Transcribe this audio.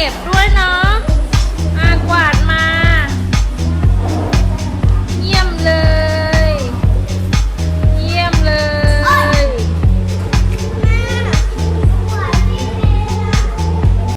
ก็เก็บด้วยเนาะ